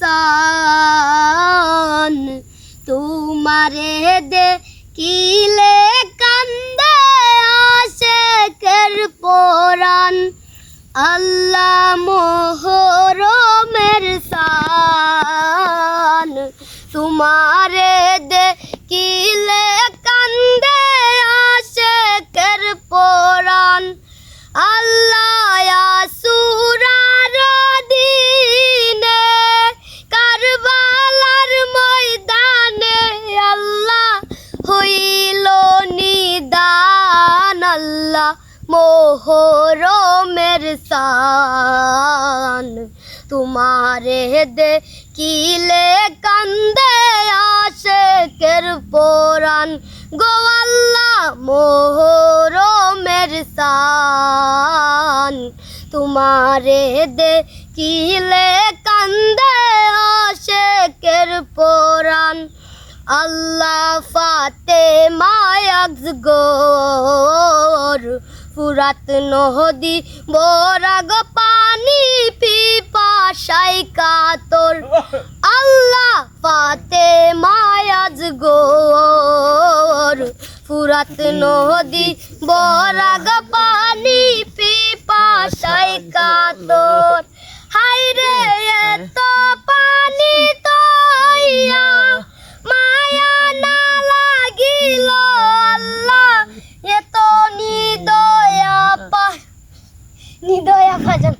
সান তোমারে দে কিলে কান্দে আসে কের পোরান আল্লাহ মোহরমের সান। তোমারে দে মোহরমের সান তোমারে দেখিলে কান্দে আশেকের পরাণ গো আল্লাহ মোহরমের সান তোমারে দেখিলে কান্দে আশেকের পরাণ আল্লাহ ফাতে মায়াজ গোর ফুরাত নহদি বরাগ পানি পিপাশাই কাতর। আল্লাহ ফাতে মায়াজ গোর। ফুরাত নদী বরাগ পানি 你都要化妆。